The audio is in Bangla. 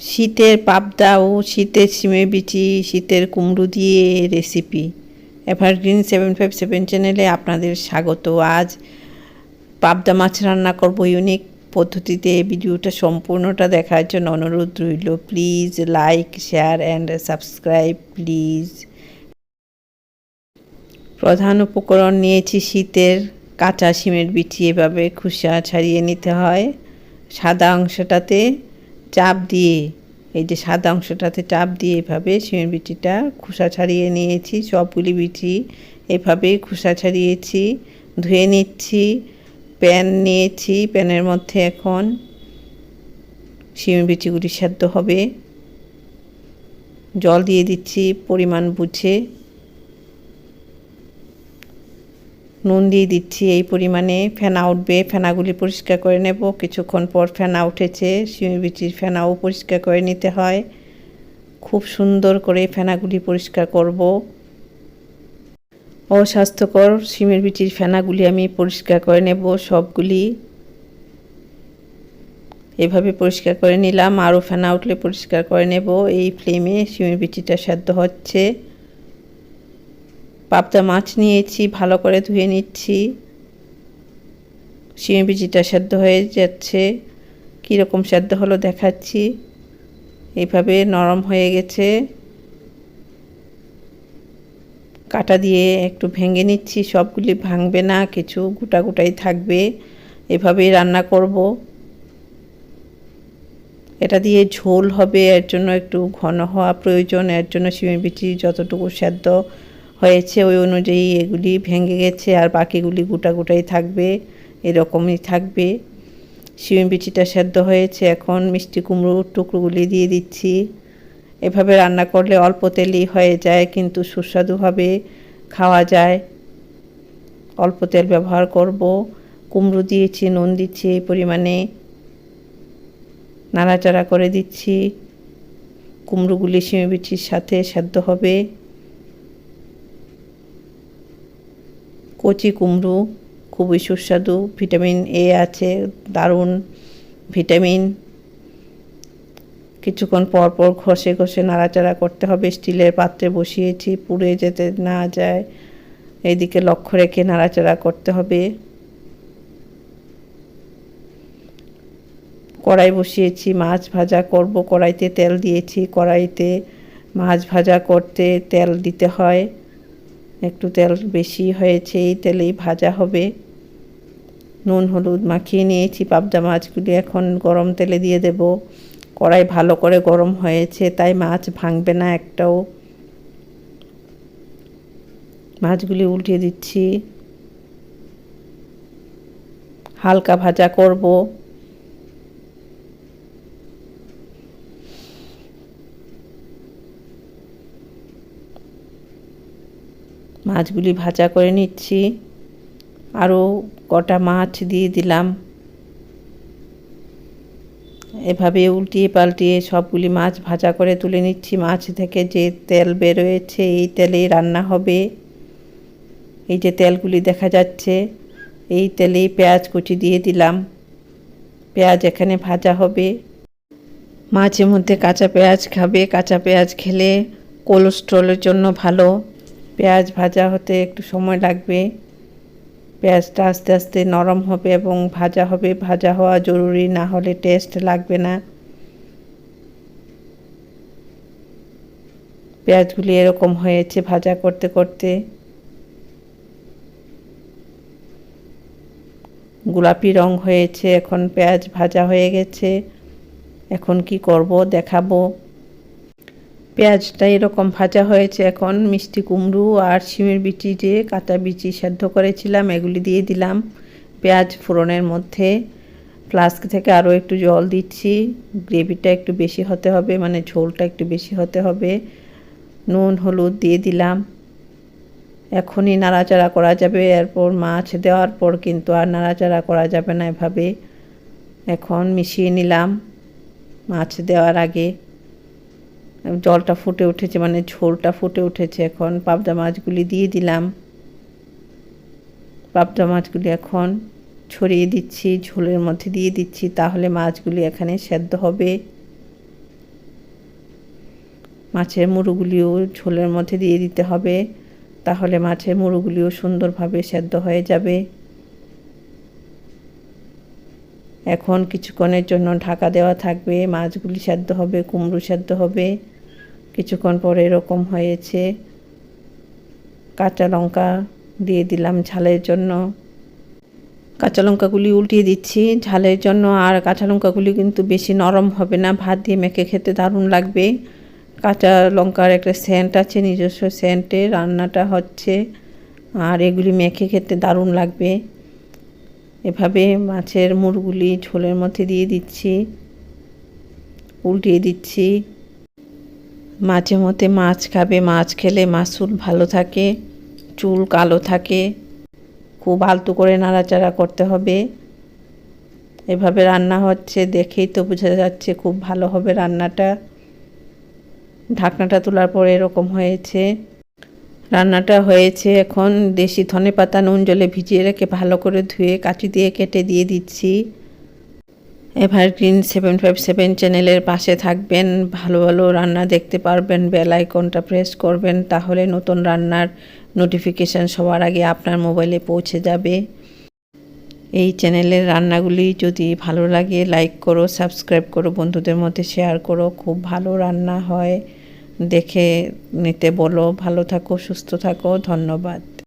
শীতের পাবদা ও শীতের সিমে বিচি, শীতের কুমড়ো দিয়ে recipe evergreen seven five seven চ্যানেলে আপনাদের স্বাগত। আজ পাবদা মাছ রান্না করব ইউনিক পদ্ধতিতে। ভিডিওটা সম্পূর্ণটা দেখার জন্য অনুরোধ রইল। Please like share and subscribe please প্রধান উপকরণ নিয়েছি শীতের কাঁচা শিমের বিচি। এভাবে খুসা ছাড়িয়ে নিতে হয়। সাদা অংশটাতে চাপ দিয়ে, এই যে সাদা অংশটাতে চাপ দিয়ে এভাবে শিমের বিচিটা খোসা ছাড়িয়ে নিয়েছি, সবগুলি বিচি এভাবে খোসা ছাড়িয়েছি, ধুয়ে নিচ্ছি, প্যান নিয়েছি, প্যানের মধ্যে এখন শিমের বিচিগুলি সেদ্ধ হবে। জল দিয়ে দিচ্ছি পরিমাণ বুঝে। নুন দিয়ে দিচ্ছি, এই পরিমাণে ফেনা উঠবে। ফেনাগুলি পরিষ্কার করে নেব। কিছুক্ষণ পর ফেনা উঠেছে শিমের বিচির ফেনাও পরিষ্কার করে নিতে হয়। খুব সুন্দর করে ফেনাগুলি পরিষ্কার করব। অস্বাস্থ্যকর শিমের বিচির ফেনাগুলি আমি পরিষ্কার করে নেব সবগুলি। এভাবে পরিষ্কার করে নিলাম। আরও ফেনা উঠলে পরিষ্কার করে নেব। এই ফ্লেমে শিমের বিচিটা সেদ্ধ হচ্ছে। পাবদা মাছ নিয়েছি, ভালো করে ধুয়ে নিচ্ছি। শিঙি বিচিটা সেদ্ধ হয়ে যাচ্ছে। কীরকম সেদ্ধ হলো দেখাচ্ছি। এইভাবে নরম হয়ে গেছে। কাটা দিয়ে একটু ভেঙে নিচ্ছি, সবগুলি ভাঙবে না, কিছু গোটা গোটাই থাকবে। এভাবেই রান্না করব। এটা দিয়ে ঝোল হবে, এর জন্য একটু ঘন হওয়া প্রয়োজন, এর জন্য শিমের বিচি যতটুকু সেদ্ধ হয়েছে, ওই অনুযায়ী এগুলি ভেঙে গেছে আর বাকিগুলি গোটা গোটাই থাকবে, এরকমই থাকবে। শিম বিচিটা সেদ্ধ হয়েছে, এখন মিষ্টি কুমড়োর টুকরোগুলি দিয়ে দিচ্ছি। এভাবে রান্না করলে অল্প তেলই হয়ে যায়, কিন্তু সুস্বাদুভাবে খাওয়া যায়। অল্প তেল ব্যবহার করব, কুমড়ো দিয়েছি, নুন দিচ্ছি এই পরিমাণে, নাড়াচাড়া করে দিচ্ছি। কুমড়োগুলি শিমে বিচির সাথে সেদ্ধ হবে। কচি কুমড়ো খুবই সুস্বাদু, ভিটামিন এ আছে, দারুণ ভিটামিন। কিছুক্ষণ পর পর ঘষে ঘষে নাড়াচাড়া করতে হবে, স্টিলের পাত্রে বসিয়েছি, পুড়ে যেতে না যায়। এইদিকে লক্ষ্য রেখে নাড়াচাড়া করতে হবে। কড়াই বসিয়েছি, মাছ ভাজা করব, কড়াইতে তেল দিয়েছি, কড়াইতে মাছ ভাজা করতে তেল দিতে হয়। একটু তেল বেশি হয়েছে, এই তেলেই ভাজা হবে। নুন, হলুদ মাখিয়ে নিয়েছি, পাবদা মাছগুলি এখন গরম তেলে দিয়ে দেব। কড়াই ভালো করে গরম হয়েছে, তাই মাছ ভাঙবে না একটাও। মাছগুলি উল্টে দিচ্ছি। হালকা ভাজা করব। মাছগুলি ভাজা করে নিচ্ছি। আরও কটা মাছ দিয়ে দিলাম। এভাবে উল্টিয়ে পাল্টিয়ে সবগুলি মাছ ভাজা করে তুলে নিচ্ছি। মাছ থেকে যে তেল বেরোয়েছে এই তেলেই রান্না হবে। এই যে তেলগুলি দেখা যাচ্ছে, এই তেলেই পেঁয়াজ কুচি দিয়ে দিলাম। পেঁয়াজ এখানে ভাজা হবে। মাঝে মধ্যে কাঁচা পেঁয়াজ খাবে। কাঁচা পেঁয়াজ খেলে কোলেস্ট্রলের জন্য ভালো। পেঁয়াজ ভাজা হতে একটু সময় লাগবে। পেঁয়াজটা আস্তে আস্তে নরম হবে এবং ভাজা হবে। ভাজা হওয়া জরুরি, না হলে টেস্ট লাগবে না। পেঁয়াজগুলি এরকম হয়েছে ভাজা করতে করতে। গোলাপি রং হয়েছে, এখন পেঁয়াজ ভাজা হয়ে গেছে। এখন কি করব দেখাবো। পেঁয়াজটা এরকম ভাজা হয়েছে এখন, মিষ্টি কুমড়ো আর শিমের বিচি যে কাঁচা বিচি সেদ্ধ করেছিলাম, এগুলি দিয়ে দিলাম। পেঁয়াজ ফোড়নের মধ্যে, ফ্লাস্ক থেকে আরও একটু জল দিচ্ছি। গ্রেভিটা একটু বেশি হতে হবে মানে ঝোলটা একটু বেশি হতে হবে। নুন, হলুদ দিয়ে দিলাম। এখনই নাড়াচাড়া করা যাবে, এরপর মাছ দেওয়ার পর কিন্তু আর নাড়াচাড়া করা যাবে না এভাবে। এখন মিশিয়ে নিলাম মাছ দেওয়ার আগে। জলটা ফুটে উঠেছে মানে ঝোলটা ফুটে উঠেছে এখন। পাবদা মাছগুলি দিয়ে দিলাম। পাবদা মাছগুলি এখন ছড়িয়ে দিচ্ছি, ঝোলের মধ্যে দিয়ে দিচ্ছি, তাহলে মাছগুলি এখানে সেদ্ধ হবে। মাছের মুড়োগুলিও ঝোলের মধ্যে দিয়ে দিতে হবে, তাহলে মাছের মুড়োগুলিও সুন্দরভাবে সেদ্ধ হয়ে যাবে। এখন কিছুক্ষণের জন্য ঢাকা দেওয়া থাকবে, মাছগুলি সেদ্ধ হবে, কুমড়ো সেদ্ধ হবে। কিছুক্ষণ পরে এরকম হয়েছে। কাঁচা লঙ্কা দিয়ে দিলাম ঝালের জন্য। কাঁচা লঙ্কাগুলি উল্টিয়ে দিচ্ছি ঝালের জন্য, আর কাঁচা লঙ্কাগুলি কিন্তু বেশি নরম হবে না, ভাত দিয়ে মেখে খেতে দারুণ লাগবে। কাঁচা লঙ্কার একটা সেন্ট আছে, নিজস্ব সেন্টে রান্নাটা হচ্ছে, আর এগুলি মেখে খেতে দারুণ লাগবে। এভাবে মাছের মুড়গুলি ঝোলের মধ্যে দিয়ে দিচ্ছি, উল্টিয়ে দিচ্ছি। মাঝে মধ্যে মাছ খাবে, মাছ খেলে মাসুল ভালো থাকে, চুল কালো থাকে, খুব আলতু করে নাড়াচাড়া করতে হবে। এভাবে রান্না হচ্ছে, দেখেই তো বোঝা যাচ্ছে খুব ভালো হবে রান্নাটা। ঢাকনাটা তোলার পরে এরকম হয়েছে। রান্নাটা হয়েছে এখন, দেশি ধনে পাতা নুন জলে ভিজিয়ে রেখে ভালো করে ধুয়ে কাঁচি দিয়ে কেটে দিয়ে দিচ্ছি। এভারগ্রিন সেভেন ফাইভ সেভেন চ্যানেলের পাশে থাকবেন, ভালো ভালো রান্না দেখতে পারবেন বেল আইকনটা প্রেস করবেন, তাহলে নতুন রান্নার নোটিফিকেশান সবার আগে আপনার মোবাইলে পৌঁছে যাবে। এই চ্যানেলের রান্নাগুলি যদি ভালো লাগে লাইক করো সাবস্ক্রাইব করো, বন্ধুদের মধ্যে শেয়ার করো, খুব ভালো রান্না হয়। দেখে নিতে বলো, ভালো থাকো, সুস্থ থাকো, ধন্যবাদ।